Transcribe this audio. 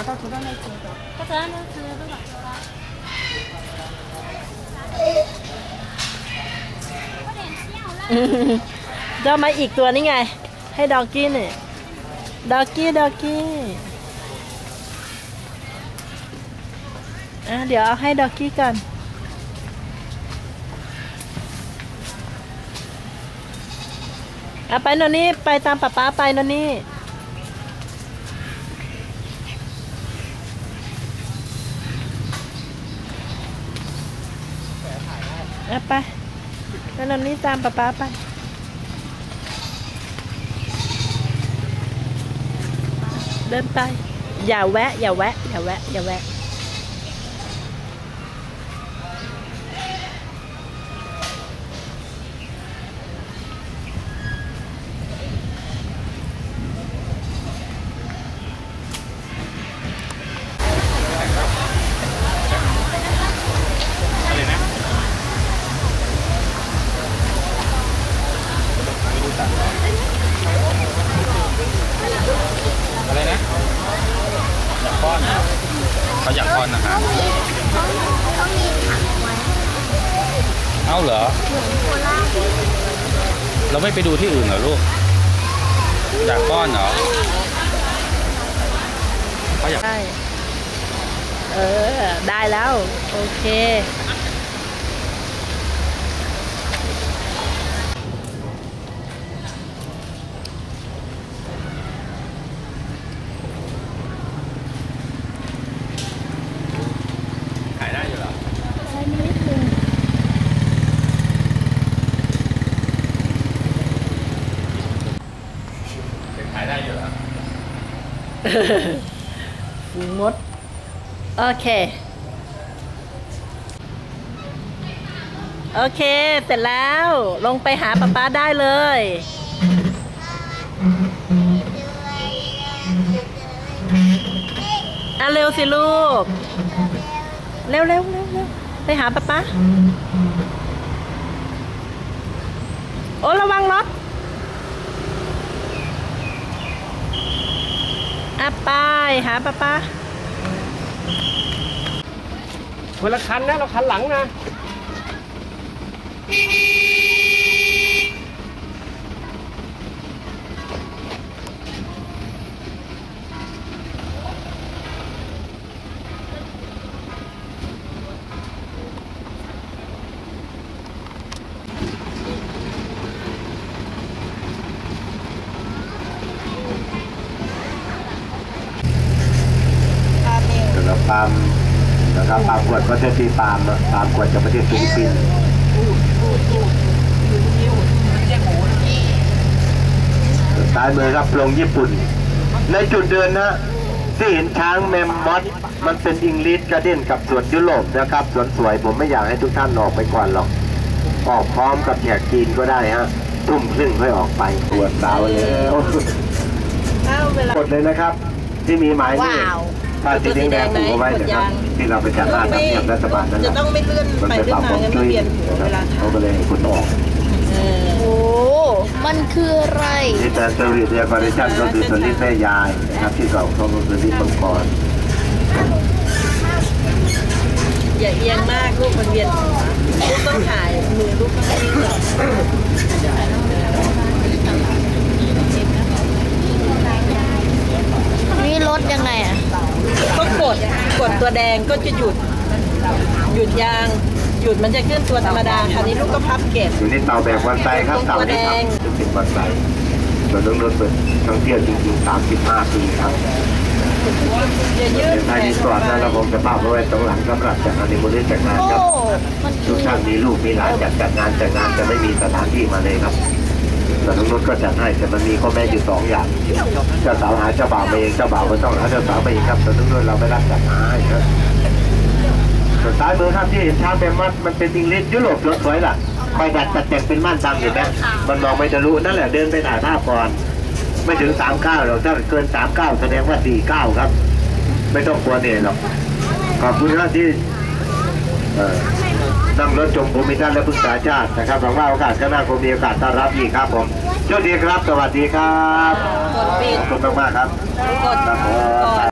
拿到图的那几个。他昨天就吃了多少个了？快点掉了！ เจ้ามาอีกตัวนี่ไง ให้ดอกกี้นี่ดอกกี้ดอกกี้อ่ะเดี๋ยวเอาให้ดอกกี้ก่อนอ่ะไปโนนนี่ไปตามป๊าป๊าไปโนนนี่ อะไปไปโนนนี่ตามป๊าป๊าไปเดินไป อย่าแวะ อย่าแวะ อย่าแวะ อย่าแวะ อยากป้อนนะคะเขามีถังไว้เอ้าเหรอโคราชเราไม่ไปดูที่อื่นเหรอลูกอยากป้อนเหรอเขาอยาก ได้ เออ ได้แล้ว โอเค ขายได้อยู่เหรอ ใช้นิดนึง ขายได้อยู่เหรอ ฝูงมด โอเค โอเค เสร็จแล้วลงไปหาป๊าป๊าได้เลยอะเร็วสิลูก เร็วเร็วเร็วเร็วไปหาป๊าป๊าโอ้ระวังรถ อะไปหาป้าป้าคนละคันนะ เราคันหลังนะ ปาล์มนะครับปาล์มขวดก็จะตีปาล์มนะปาล์มขวดจากประเทศฟิลิปปินส์ซ้ายมือครับลงญี่ปุ่น ในจุดเดินนะที่เห็นช้างแมมมอสมันเป็นอิงลิสการ์เด้นกับสวนยุโรปนะครับสวนสวยผมไม่อยากให้ทุกท่านออกไปก่อนหรอก ออกพร้อมกับแขกจีนก็ได้ฮะทุ่มครึ่งค่อยออกไปปวดสาวแล้วเอาเวลากดเลยนะครับ ที่มีหมายเลข ว้าวป้ายสีแดงๆผูกเอาไว้นะครับที่เราไปจัดหน้าทำเนียบรัฐบาลนั่นแหจะละต้องไม่เลื่อนมันไปเป็นเลื่อปานกมาผมงั้นจุ้ไม่ยเวียนหัวนะคเวรับลาเขาก็เลยให้คุณออกเออโอ้ มันคืออะไร นี่แต่เซอร์วิสเรียกอร์ชั่นก็คือสลิปแม่ยายนะครับที่เราเขาก็คือสลิปมังกรอย่าเอียงมากลูกมันเวียนหัวลูกต้องถ่ายมือลูกต้องให้ก่อนมีรถยังไงอะก็ก ดกดตัวแดงก็จะหยุด หยุดยาง หยุดมันจะขึ้นตัวธรรมดาคราวนี้ลูกก็พับเก็บอยู่ในเตาแบบวันไซครับเตานี้ครับจะเป็นวันไซส่วนเรื่องรถเปิดท่องเที่ยวจริงๆ35ปีครับอย่ายืดในไทยรีสอร์ทนะเราคงจะภาพเอาไว้ตรงหลังสำหรับจัดงานในบริเวณจัดงานโอ้ครับมันคืทุอกท่านมีลูกมีหลานอยากจัดงานจัดงานจะไม่มีสถานที่มาเลยครับ แต่ทุกรถก็จัดให้แต่มันมีข้อแม้อยู่สองอย่างเจ้าสาวหาเจ้าบ่าวมาเองเจ้าบ่าวก็ต้องหาเจ้าสาวมาเองครับแต่ทุกรถเราไม่รับจัดหาให้ครับส่วนซ้ายมือครับที่เห็นช้างเป็นมัดมันเป็นอิงลิสยุโรปสวยๆล่ะคอยดัดจัดแต่งเป็นม่านดำเห็นไหมมันมองไม่ทะลุนั่นแหละเดินไปถ่ายภาพก่อน ไม่ถึงสามเก้าหรอกถ้าเกินสามเก้าแสดงว่าสี่เก้าครับ ไม่ต้องกลัวเหนื่อยหรอกขอบคุณครับที่เอ่อ นั่งรถชมภูมิทัศน์และพึกษาชาตินะครับหวังว่าโอกาสข้างหน้าคงมีโอกาสต้อนรับอีกครับผมโชคดีครับ สวัสดีครับกดปิดขอบคุณมากๆครับกดครับผมก่อน